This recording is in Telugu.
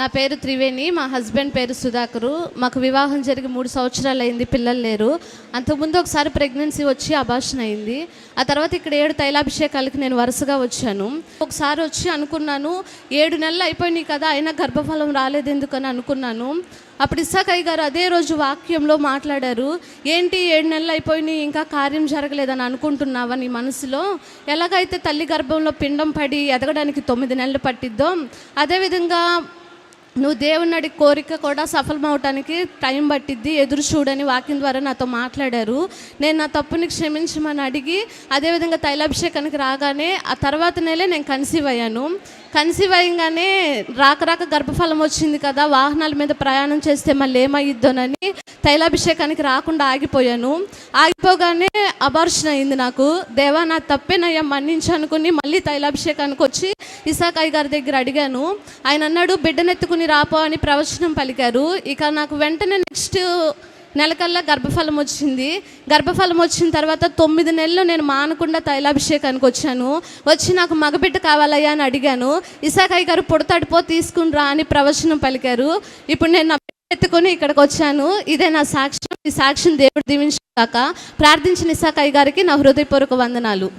నా పేరు త్రివేణి మా హస్బెండ్ పేరు సుధాకరు. మాకు వివాహం జరిగి మూడు సంవత్సరాలు అయింది పిల్లలు లేరు. అంతకుముందు ఒకసారి ప్రెగ్నెన్సీ వచ్చి అభాషణ అయింది. ఆ తర్వాత ఇక్కడ ఏడు తైలాభిషేకాలకి నేను వరుసగా వచ్చాను. ఒకసారి వచ్చి అనుకున్నాను ఏడు నెలలు అయిపోయినాయి కదా అయినా గర్భఫలం రాలేదు ఎందుకని అనుకున్నాను. అప్పుడు ఇస్సాకయ్య గారు అదే రోజు వాక్యంలో మాట్లాడారు ఏంటి ఏడు నెలలు అయిపోయినాయి ఇంకా కార్యం జరగలేదని అనుకుంటున్నావా నీ మనసులో? ఎలాగైతే తల్లి గర్భంలో పిండం పడి ఎదగడానికి తొమ్మిది నెలలు పట్టిద్దో అదేవిధంగా నువ్వు దేవుని కోరిక కూడా సఫలమవటానికి టైం పట్టిద్ది ఎదురు చూడని వాక్యం ద్వారా నాతో మాట్లాడారు. నేను నా తప్పుని క్షమించమని అడిగి అదేవిధంగా తైలాభిషేకానికి రాగానే ఆ తర్వాత నెలే నేను కన్సీవ్ అయ్యాను. కన్సీవ్ అయ్యంగానే రాక రాక గర్భఫలం వచ్చింది కదా వాహనాల మీద ప్రయాణం చేస్తే మళ్ళీ ఏమయ్యిద్దోనని తైలాభిషేకానికి రాకుండా ఆగిపోయాను. ఆగిపోగానే అబార్షన్ అయింది నాకు. దేవా నా తప్పేనయ్యా మన్నించి అనుకుని మళ్ళీ తైలాభిషేకానికి వచ్చి ఇసాకాయ్ గారి దగ్గర అడిగాను. ఆయన అన్నాడు బిడ్డనెత్తుకుని రాపో అని ప్రవచనం పలికారు. ఇక నాకు వెంటనే నెక్స్ట్ నెలకల్లా గర్భఫలం వచ్చింది. గర్భఫలం వచ్చిన తర్వాత తొమ్మిది నెలలు నేను మానకుండా తైలాభిషేకానికి వచ్చాను. వచ్చి నాకు మగబిడ్డ కావాలయ్యా అని అడిగాను. ఇసాకాయ్ గారు పుడతాడిపో తీసుకుని రా అని ప్రవచనం పలికారు. ఇప్పుడు నేను నా ఎత్తుకొని ఇక్కడికి వచ్చాను. ఇదే నా సాక్ష్యం. ఈ సాక్ష్యం దేవుడు దీవించాక ప్రార్థించిన ఇసాకాయ్ గారికి నా హృదయపూర్వక వందనాలు.